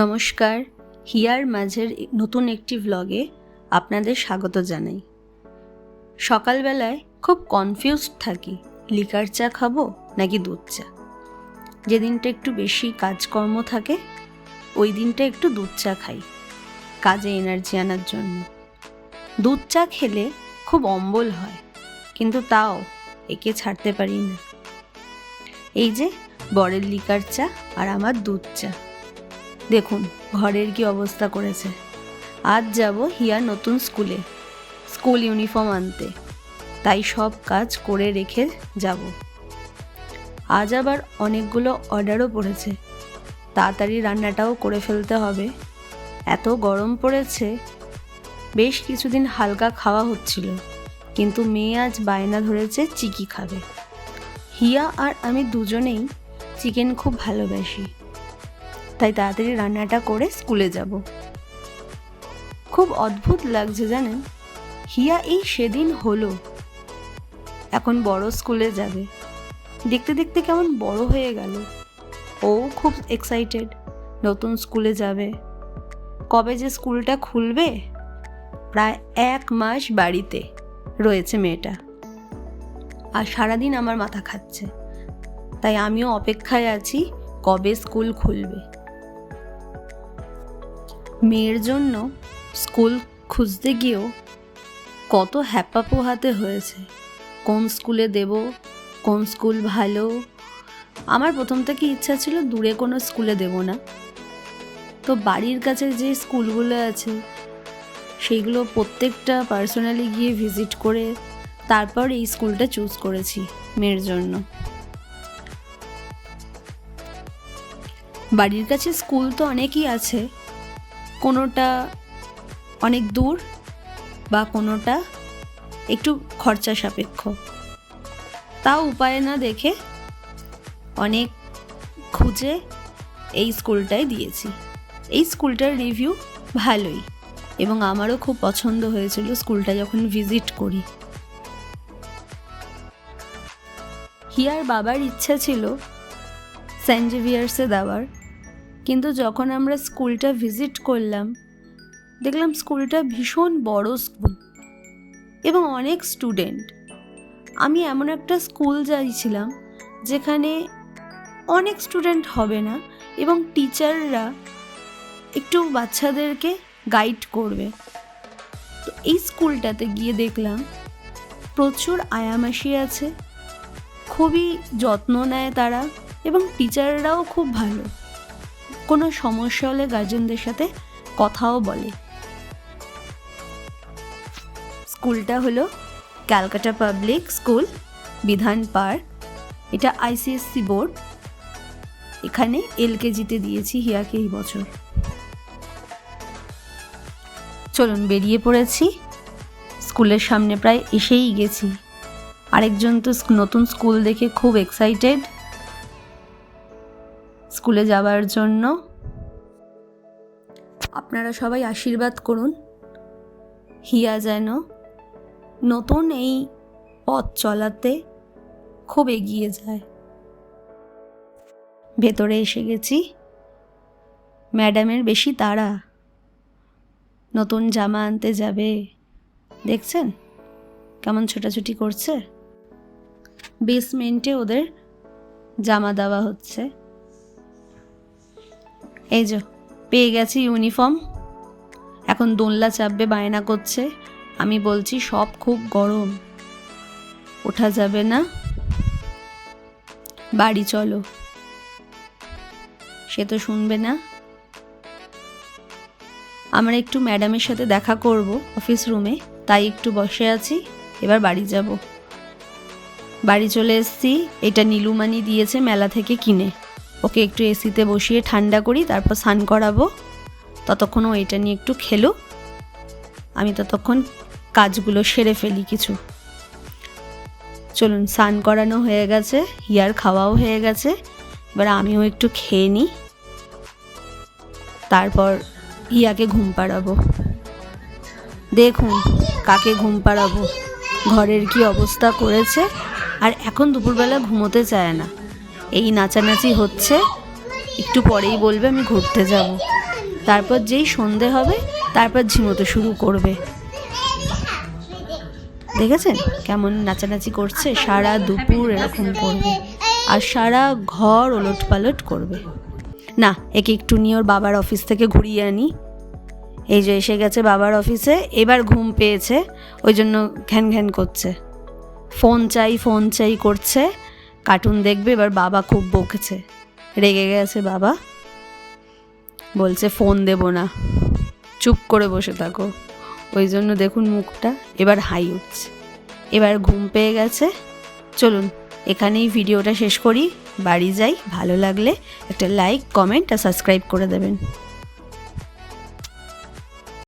নমস্কার, হিয়ার মাঝের নতুন একটি ভ্লগে আপনাদের স্বাগত জানাই। সকালবেলায় খুব কনফিউজড থাকি, লিকার চা খাব নাকি দুধ চা? যেদিনটা একটু বেশি কাজকর্ম থাকে, ওই দিনটা একটু দুধ চা খাই, কাজে এনার্জি আনার জন্য। দুধ চা খেলে খুব অম্বল হয়, কিন্তু তাও একে ছাড়তে পারি না। এই যে বরের লিকার চা আর আমার দুধ চা। দেখুন, ঘরের কি অবস্থা করেছে। আজ যাব হিয়া নতুন স্কুলে, স্কুল ইউনিফর্ম আনতে। তাই সব কাজ করে রেখে যাব। আজ আবার অনেকগুলো অর্ডারও পড়েছে। তাড়াতাড়ি রান্নাটাও করে ফেলতে হবে। এত গরম পড়েছে, বেশ কিছুদিন হালকা খাওয়া হচ্ছিল, কিন্তু মেয়ে আজ বায়না ধরেছে চিকি খাবে। হিয়া আর আমি দুজনেই চিকেন খুব ভালোবাসি। তাই তাড়াতাড়ি রান্নাটা করে স্কুলে যাব। খুব অদ্ভুত লাগছে জানেন, হিয়া এই সেদিন হলো। এখন বড় স্কুলে যাবে। দেখতে দেখতে কেমন বড় হয়ে গেল। ও খুব এক্সাইটেড নতুন স্কুলে যাবে। কবে যে স্কুলটা খুলবে? প্রায় এক মাস বাড়িতে রয়েছে মেয়েটা। আর সারাদিন আমার মাথা খাচ্ছে। তাই আমিও অপেক্ষায় আছি কবে স্কুল খুলবে। মেয়ের জন্য স্কুল খুঁজতে গিয়েও কত হ্যাপা পোহাতে হয়েছে। কোন স্কুলে দেব, কোন স্কুল ভালো? আমার প্রথম থেকে ইচ্ছা ছিল দূরে কোনো স্কুলে দেব না। তো বাড়ির কাছে যে স্কুলগুলো আছে, সেইগুলো প্রত্যেকটা পার্সোনালি গিয়ে ভিজিট করে তারপর এই স্কুলটা চুজ করেছি মেয়ের জন্য। বাড়ির কাছে স্কুল তো অনেকই আছে কোনোটা অনেক দূর বা কোনোটা একটু খরচা সাপেক্ষ। তাও উপায় না দেখে অনেক খুঁজে এই স্কুলটায় দিয়েছি। এই স্কুলটার রিভিউ ভালোই এবং আমারও খুব পছন্দ হয়েছিল স্কুলটা যখন ভিজিট করি। হিয়ার বাবার ইচ্ছা ছিল সেন্ট জেভিয়ার্সে দেওয়ার। কিন্তু যখন আমরা স্কুলটা ভিজিট করলাম, দেখলাম স্কুলটা ভীষণ বড় স্কুল এবং অনেক স্টুডেন্ট। আমি এমন একটা স্কুল চাইছিলাম যেখানে অনেক স্টুডেন্ট হবে না এবং টিচাররা একটু বাচ্চাদেরকে গাইড করবে। তো এই স্কুলটাতে গিয়ে দেখলাম প্রচুর আয়ামাসি আছে, খুবই যত্ন নেয় তারা এবং টিচাররাও খুব ভালো। কোনো সমস্যা হলে গার্জেনদের সাথে কথাও বলে। স্কুলটা হলো Calcutta public school, Bidhan park, এটা আইসিএসসি বোর্ড। এখানে এলকেজিতে দিয়েছি হিয়াকে এই বছর। চলুন বেরিয়ে পড়েছি। স্কুলের সামনে প্রায় এসেই গেছি। আরেকজন তো নতুন স্কুল দেখে খুব এক্সাইটেড স্কুলে যাওয়ার জন্য। আপনারা সবাই আশীর্বাদ করুন। হিয়া যেন নতুন এই পথ চলাতে খুব এগিয়ে যায়। ভেতরে এসে গেছি। ম্যাডামের বেশি তাড়া। নতুন জামা আনতে যাবে। দেখছেন? কেমন ছোটাছুটি করছে? বেসমেন্টে ওদের জামা দেওয়া হচ্ছে। এই যে, পেয়ে গেছি ইউনিফর্ম এখন দোলনা চাপবে, বায়না করছে। আমি বলছি, সব খুব গরম। ওঠা যাবে না। বাড়ি চলো। সে তো শুনবে না। আমরা একটু ম্যাডামের সাথে দেখা করব অফিস রুমে তাই একটু বসে আছি। এবার বাড়ি যাব। বাড়ি চলে এসেছি। এটা নীলুমানি দিয়েছে মেলা থেকে কিনে। ওকে একটু এসিতে বসিয়ে ঠান্ডা করি, তারপর স্নান করাবো। ততক্ষণ ও এটা নিয়ে একটু খেলো। আমি ততক্ষণ কাজগুলো সেরে ফেলি কিছু। চলুন, স্নান করানো হয়ে গেছে হিয়ার খাওয়াও হয়ে গেছে। এবার আমিও একটু খেয়ে নিই। তারপর হিয়াকে ঘুম পাড়াবো। দেখুন, কাকে ঘুম পাড়াবো। ঘরের কি অবস্থা করেছে? আর এখন দুপুরবেলা ঘুমোতে চায় না। এই নাচানাচি হচ্ছে, একটু পরেই বলবে আমি ঘুরতে যাব। তারপর যেই সন্ধে হবে, তারপর ঝিমোতে শুরু করবে। দেখেছেন? কেমন নাচানাচি করছে, সারা দুপুর এরকম করবে। আর সারা ঘর ওলট পালট করবে। না, একে একটু নিয়ে ওর বাবার অফিস থেকে ঘুরিয়ে আনি। এই যে এসে গেছে বাবার অফিসে, এবার ঘুম পেয়েছে, ওই জন্য ঘ্যান ঘ্যান করছে। ফোন চাই ফোন চাই করছে। কার্টুন দেখবে, এবার বাবা খুব বকেছে। রেগে গেছে বাবা। বলছে, ফোন দেব না। চুপ করে বসে থাকো। ওই জন্য দেখুন মুখটা, এবার হাই উঠছে। এবার ঘুম পেয়ে গেছে। চলুন, এখানেই ভিডিওটা শেষ করি। বাড়ি যাই, ভালো লাগলে একটা লাইক, কমেন্ট আর সাবস্ক্রাইব করে দেবেন।